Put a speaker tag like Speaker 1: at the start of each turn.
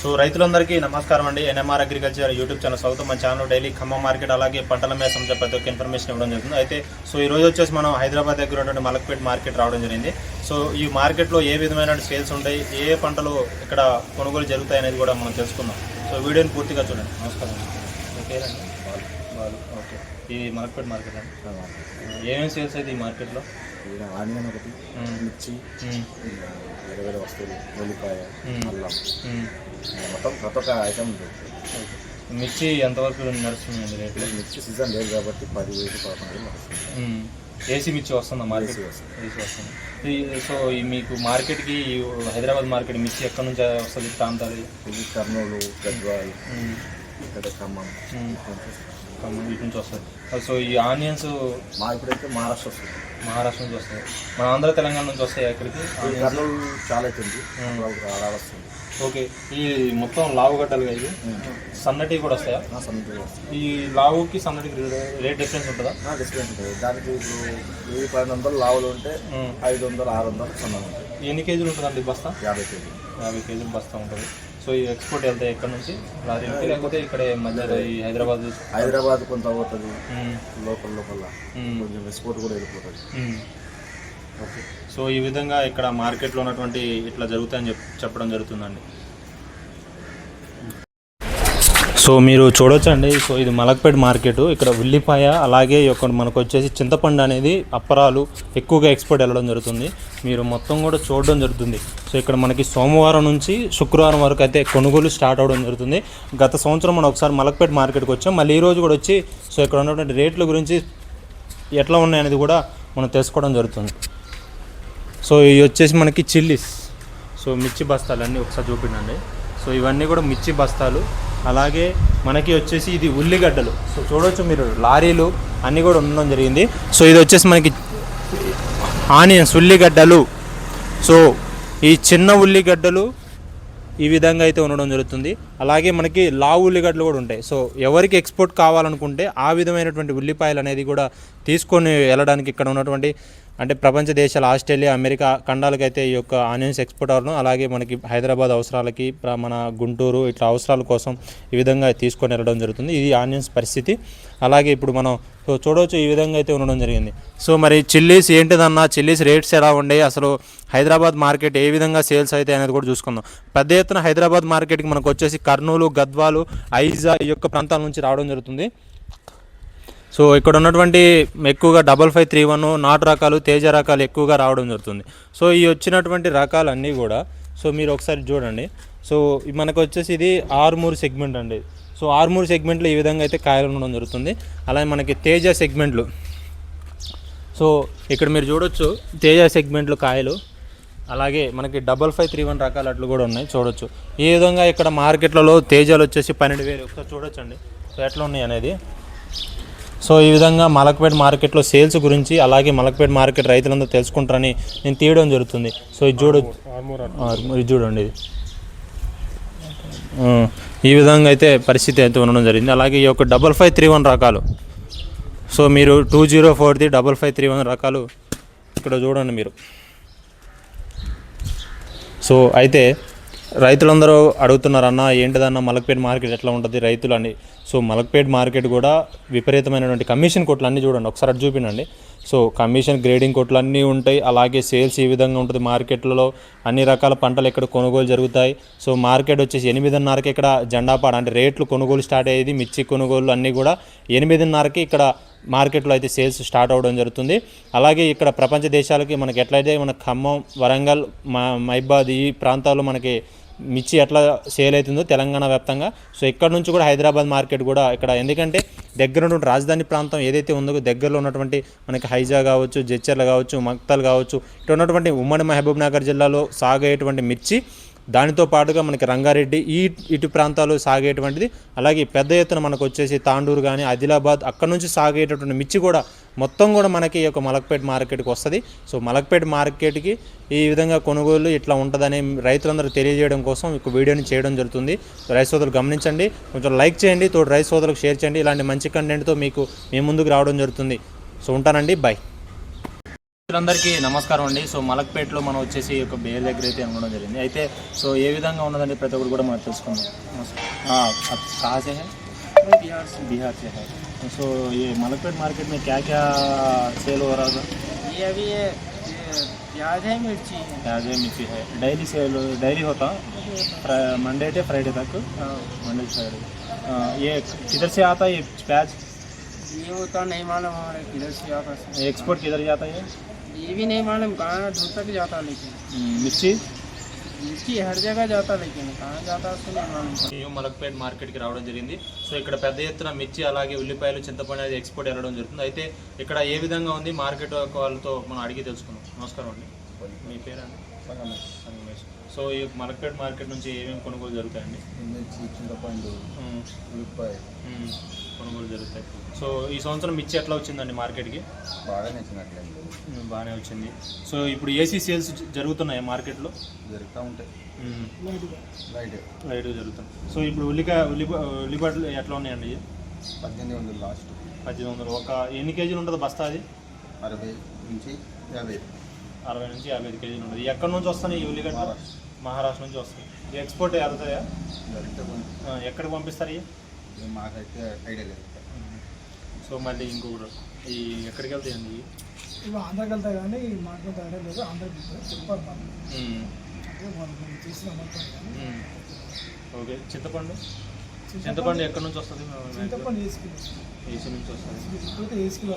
Speaker 1: So రైతులందరికీ నమస్కారం అండి. ఎన్ఎంఆర్ అగ్రికల్చర్ యూట్యూబ్ ఛానల్ స్వాగతం. మన ఛానల్ డైలీ ఖమ్మం మార్కెట్ అలాగే పంటల మీద సంబంధించిన ప్రతి ఒక్క ఇన్ఫర్మేషన్ ఇవ్వడం జరుగుతుంది. అయితే సో ఈ రోజు వచ్చేసి మనం హైదరాబాద్ దగ్గర ఉన్నటువంటి మలక్పేట్ మార్కెట్ రావడం జరిగింది. సో ఈ మార్కెట్లో ఏ విధమైన సేల్స్ ఉంటాయి? ఏ ఏ పంటలు ఇక్కడ కొనుగోలు జరుగుతాయి అనేది కూడా మనం తెలుసుకుందాం. సో వీడియోని పూర్తిగా చూడండి. నమస్కారం. ఓకే. ఇది మలక్పేట్ మార్కెట్? అండి ఏమేమి సేల్స్ అయితే ఈ మార్కెట్లో?
Speaker 2: ఈడ ఆనియన్ ఒకటి. మిర్చి వేరే వేరే వస్తువులు ఉల్లిపాయ. అల్లం మొత్తం ప్రతి ఒక్క ఐటమ్.
Speaker 1: మిర్చి ఎంతవరకు నడుస్తుందండి రేట్లు
Speaker 2: మిర్చి సీజన్ లేదు కాబట్టి పది వేలు పదకొండు వేలు నడుస్తుంది
Speaker 1: మ్మ్. ఏసీ మిర్చి వస్తుందా మార్కెట్
Speaker 2: ఏసీ వస్తుంది.
Speaker 1: వస్తుంది సో ఈ మీకు మార్కెట్కి హైదరాబాద్ మార్కెట్ మిర్చి ఎక్కడి నుంచి వస్తుంది ప్రాంతాలు
Speaker 2: ఇది కర్నూలు గద్వాల్. ఇక్కడ ఖమ్మం
Speaker 1: మ్మ్. ఖమ్మం ఇటు నుంచి వస్తుంది సో ఈ ఆనియన్స్
Speaker 2: మా ఇప్పుడైతే మహారాష్ట్ర వస్తుంది.
Speaker 1: మహారాష్ట్ర నుంచి వస్తాయి. మన ఆంధ్ర తెలంగాణ నుంచి వస్తాయి అక్కడికి
Speaker 2: కర్నూలు చాలా అవుతుంది వస్తుంది.
Speaker 1: ఓకే. ఈ మొత్తం లావు గడ్డలుగా ఇది సన్నటి కూడా వస్తాయా?
Speaker 2: వస్తుంది
Speaker 1: ఈ లావుకి సన్నటికి రేట్ డిఫరెన్స్ ఉంటుందా?
Speaker 2: డిస్కౌంట్ ఉంటుంది. దానికి ఇప్పుడు వెయ్యి పన్నెండు వందలు లావులు ఉంటే. ఐదు వందలు ఆరు వందలు సన్నం ఉంటాయి
Speaker 1: ఎన్ని కేజీలు ఉంటుందండి బస్తా?
Speaker 2: యాభై కేజీ
Speaker 1: యాభై కేజీలు బస్తా ఉంటుంది. సో ఈ ఎక్స్పోర్ట్ వెళ్తాయి ఎక్కడ నుంచి? లారీకి లేకపోతే ఇక్కడ మధ్యలో ఈ హైదరాబాద్
Speaker 2: హైదరాబాద్ కొంత
Speaker 1: మ్మ్.
Speaker 2: లోకల్ లోకల్
Speaker 1: మ్మ్.
Speaker 2: కొంచెం ఎక్స్పోర్ట్ కూడా వెళ్ళిపోతుంది.
Speaker 1: ఓకే. సో ఈ విధంగా ఇక్కడ మార్కెట్లో ఉన్నటువంటి ఇట్లా జరుగుతాయని చెప్ చెప్పడం జరుగుతుందండి. సో మీరు చూడొచ్చండి. సో ఇది మలక్పేట్ మార్కెట్. ఇక్కడ ఉల్లిపాయ అలాగే ఈ యొక్క మనకు వచ్చేసి చింతపండు అనేది అప్పరాలు ఎక్కువగా ఎక్స్పోర్ట్ వెళ్ళడం జరుగుతుంది. మీరు మొత్తం కూడా చూడడం జరుగుతుంది. సో ఇక్కడ మనకి సోమవారం నుంచి శుక్రవారం వరకు అయితే కొనుగోలు స్టార్ట్ అవడం జరుగుతుంది. గత సంవత్సరం మనం ఒకసారి మలక్పేట్ మార్కెట్కి వచ్చాం. మళ్ళీ ఈ రోజు కూడా వచ్చి సో ఇక్కడ ఉన్నటువంటి రేట్ల గురించి ఎట్లా ఉన్నాయనేది కూడా మనం తెలుసుకోవడం జరుగుతుంది. సో ఇవి వచ్చేసి మనకి చిల్లీస్. సో మిర్చి బస్తాలు అన్నీ ఒకసారి చూపించండి. సో ఇవన్నీ కూడా మిర్చి బస్తాలు. అలాగే మనకి వచ్చేసి ఇది ఉల్లిగడ్డలు. సో చూడవచ్చు మీరు లారీలు అన్నీ కూడా ఉండడం జరిగింది. సో ఇది వచ్చేసి మనకి ఆనియన్స్ ఉల్లిగడ్డలు. సో ఈ చిన్న ఉల్లిగడ్డలు ఈ విధంగా అయితే ఉండడం జరుగుతుంది. అలాగే మనకి లావు ఉల్లిగడ్డలు కూడా ఉంటాయి. సో ఎవరికి ఎక్స్పోర్ట్ కావాలనుకుంటే ఆ విధమైనటువంటి ఉల్లిపాయలు అనేది కూడా తీసుకొని వెళ్ళడానికి ఇక్కడ ఉన్నటువంటి అంటే ప్రపంచ దేశాలు ఆస్ట్రేలియా అమెరికా ఖండాలకైతే ఈ యొక్క ఆనియన్స్ ఎక్స్పోర్ట్ అవ్వడం అలాగే మనకి హైదరాబాద్ అవసరాలకి మన గుంటూరు ఇట్లా అవసరాల కోసం ఈ విధంగా తీసుకొని వెళ్ళడం జరుగుతుంది. ఇది ఆనియన్స్ పరిస్థితి. అలాగే ఇప్పుడు మనం సో చూడవచ్చు ఈ విధంగా అయితే ఉండడం జరిగింది. సో మరి చిల్లీస్ ఏంటిదన్నా? చిల్లీస్ రేట్స్ ఎలా ఉండే? అసలు హైదరాబాద్ మార్కెట్ ఏ విధంగా సేల్స్ అయితే అనేది కూడా చూసుకుందాం. పెద్ద ఎత్తున హైదరాబాద్ మార్కెట్కి మనకు వచ్చేసి కర్నూలు గద్వాలు ఐజా ఈ యొక్క ప్రాంతాల నుంచి రావడం జరుగుతుంది. సో ఇక్కడ ఉన్నటువంటి ఎక్కువగా డబల్ ఫైవ్ త్రీ వన్ నాటు రకాలు తేజ రకాలు ఎక్కువగా రావడం జరుగుతుంది. సో ఈ వచ్చినటువంటి రకాలన్నీ కూడా సో మీరు ఒకసారి చూడండి. సో మనకు వచ్చేసి ఇది ఆరుమూరు సెగ్మెంట్ అండి. సో ఆరుమూరు సెగ్మెంట్లో ఈ విధంగా అయితే కాయలు ఉండడం జరుగుతుంది. అలాగే మనకి తేజ సెగ్మెంట్లు. సో ఇక్కడ మీరు చూడొచ్చు తేజ సెగ్మెంట్లు కాయలు. అలాగే మనకి డబల్ ఫైవ్ త్రీ వన్ రకాల అట్లు కూడా ఉన్నాయి చూడొచ్చు. ఈ విధంగా ఇక్కడ మార్కెట్లలో తేజాలు వచ్చేసి పన్నెండు వేలు ఒకసారి చూడొచ్చండి. సో ఎట్లా ఉన్నాయి అనేది? సో ఈ విధంగా మలక్పేట్ మార్కెట్లో సేల్స్ గురించి అలాగే మలక్పేట్ మార్కెట్ రైతులందరూ తెలుసుకుంటారని నేను తీయడం జరుగుతుంది. సో ఇది చూడు ఇది చూడండి ఇది. ఈ విధంగా అయితే పరిస్థితి అయితే ఉండడం జరిగింది. అలాగే ఈ యొక్క డబల్ ఫైవ్ త్రీ వన్ రకాలు. సో మీరు టూ జీరో ఫోర్ది డబల్ ఫైవ్ త్రీ వన్ రకాలు ఇక్కడ చూడండి మీరు. సో అయితే రైతులందరూ అడుగుతున్నారన్న ఏంటిదన్న మలక్పేట మార్కెట్ ఎట్లా ఉంటుంది రైతులు? అని. సో మలక్పేట మార్కెట్ కూడా విపరీతమైనటువంటి కమిషన్ కోట్లు అన్నీ చూడండి ఒకసారి అటు చూపినండి. సో కమిషన్ గ్రేడింగ్ కొట్లు అన్నీ ఉంటాయి. అలాగే సేల్స్ ఈ విధంగా ఉంటుంది. మార్కెట్లలో అన్ని రకాల పంటలు ఇక్కడ కొనుగోలు జరుగుతాయి. సో మార్కెట్ వచ్చేసి ఎనిమిదిన్నరకి ఇక్కడ జెండాపాడ అంటే రేట్లు కొనుగోలు స్టార్ట్ అయ్యేది. మిర్చి కొనుగోలు అన్నీ కూడా ఎనిమిదిన్నరకి ఇక్కడ మార్కెట్లో అయితే సేల్స్ స్టార్ట్ అవ్వడం జరుగుతుంది. అలాగే ఇక్కడ ప్రపంచ దేశాలకి మనకి ఎట్లయితే మన ఖమ్మం వరంగల్ మా మైబాద్ ఈ ప్రాంతాల్లో మనకి మిర్చి ఎట్లా సేల్ అవుతుందో తెలంగాణ వ్యాప్తంగా. సో ఇక్కడ నుంచి కూడా హైదరాబాద్ మార్కెట్ కూడా ఇక్కడ. ఎందుకంటే దగ్గర ఉన్నటువంటి రాజధాని ప్రాంతం ఏదైతే ఉందో దగ్గరలో ఉన్నటువంటి మనకి హైజా కావచ్చు జడ్చర్ల కావచ్చు మక్తల్ కావచ్చు ఇటు ఉన్నటువంటి ఉమ్మడి మహబూబ్ నగర్ జిల్లాలో సాగేటువంటి మిర్చి దానితో పాటుగా మనకి రంగారెడ్డి ఈ ఇటు ప్రాంతాలు సాగేటువంటిది. అలాగే పెద్ద ఎత్తున మనకు వచ్చేసి తాండూరు కానీ ఆదిలాబాద్ అక్కడ నుంచి సాగేటటువంటి మిర్చి కూడా మొత్తం కూడా మనకి ఈ యొక్క మలక్పేట మార్కెట్కి వస్తుంది. సో మలక్పేట మార్కెట్కి ఈ విధంగా కొనుగోలు ఇట్లా ఉంటుందని రైతులందరూ తెలియజేయడం కోసం ఈ వీడియోని చేయడం జరుగుతుంది. రైతు సోదరులు గమనించండి కొంచెం లైక్ చేయండి తోడు రైతు సోదరులకు షేర్ చేయండి. ఇలాంటి మంచి కంటెంట్తో మీకు మీ ముందుకు రావడం జరుగుతుంది. సో ఉంటానండి బాయ్ అందరికీ నమస్కారం అండి సో మలక్పేటలో మనం వచ్చేసి ఒక బేర్ దగ్గర అయితే అనుకోవడం జరిగింది అయితే సో ఏ విధంగా ఉన్నదండి ప్రతి ఒక్కరు కూడా మనం తెలుసుకుందాం कहाँ से है
Speaker 3: बिहार से
Speaker 1: बिहार से है सो ये मलकपेट मार्केट में क्या क्या सेल हो रहा था
Speaker 3: ये अभी ये ये प्याज है मिर्ची है
Speaker 1: प्याज है मिर्ची है डेली सेल डेली होता मंडे से फ्राइडे तक
Speaker 3: हाँ,
Speaker 1: मंडे से फ्राइडे ये किधर से आता है ये प्याज
Speaker 3: ये होता नहीं मालूम हमारे किधर से आता है
Speaker 1: एक्सपोर्ट किधर जाता है
Speaker 3: ये भी नहीं मालूम कहाँ दूर तक जाता लेकिन
Speaker 1: ये मिर्ची
Speaker 3: मिर्ची हर जगह जाता लेकिन कहाँ जाता उसको नहीं मालूम
Speaker 1: న్యూ మలక్పేట్ మార్కెట్కి రావడం జరిగింది సో ఇక్కడ పెద్ద ఎత్తున మిర్చి అలాగే ఉల్లిపాయలు చింతపండు అనేది ఎక్స్పోర్ట్ వెళ్ళడం జరుగుతుంది అయితే ఇక్కడ ఏ విధంగా ఉంది మార్కెట్ వాళ్ళతో మనం అడిగి తెలుసుకుందాం నమస్కారం అండి మీ పేరండి సంగమేష్ సో ఈ మలక్పేట్ మార్కెట్ నుంచి ఏమేమి కొనుగోలు జరుగుతాయండి?
Speaker 2: మిర్చి చింతపండు ఉల్లిపాయ.
Speaker 1: కొనుగోలు జరుగుతాయి. సో ఈ సంవత్సరం మిర్చి ఎట్లా వచ్చిందండి మార్కెట్కి?
Speaker 2: బాగా నచ్చినట్లేదు
Speaker 1: ఉమ్, బాగానే వచ్చింది. సో ఇప్పుడు ఏసీ సేల్స్ జరుగుతున్నాయి మార్కెట్లో?
Speaker 2: జరుగుతూ ఉంటాయి. లైట్.
Speaker 1: రైట్గా జరుగుతుంది సో ఇప్పుడు ఉల్లికాయ ఉల్లిపా ఉల్లిపాయలు ఎట్లా ఉన్నాయండి?
Speaker 2: పద్దెనిమిది వందలు లాస్ట్.
Speaker 1: పద్దెనిమిది వందలు. ఒక ఎన్ని కేజీలు ఉంటుంది బస్తా అది?
Speaker 2: అరవై నుంచి యాభై.
Speaker 1: అరవై నుంచి యాభై ఐదు కేజీలు ఉంటుంది ఎక్కడి నుంచి వస్తాయి ఈ ఉల్లిగడ్డ?
Speaker 2: మహారాష్ట్ర.
Speaker 1: నుంచి వస్తాయి ఎక్స్పోర్ట్ ఆ, ఎక్కడికి పంపిస్తారు ఇవి?
Speaker 2: మాకైతే ఐడియా లేదు.
Speaker 1: సో మళ్ళీ ఇంకొకటి ఈ ఎక్కడికి వెళ్తాయండి ఇవి?
Speaker 4: ఇవి ఆంధ్రాకి వెళ్తాయి కానీ మాకు తగ్గడం లేదు. ఆంధ్రాకి వెళ్తాయి.
Speaker 1: ఓకే. చింతపండు? చింతపండు ఎక్కడి నుంచి వస్తుంది?
Speaker 4: చింతపండు
Speaker 1: ఏసీ నుంచి వస్తుంది.
Speaker 4: ఇప్పుడైతే వేసుకుని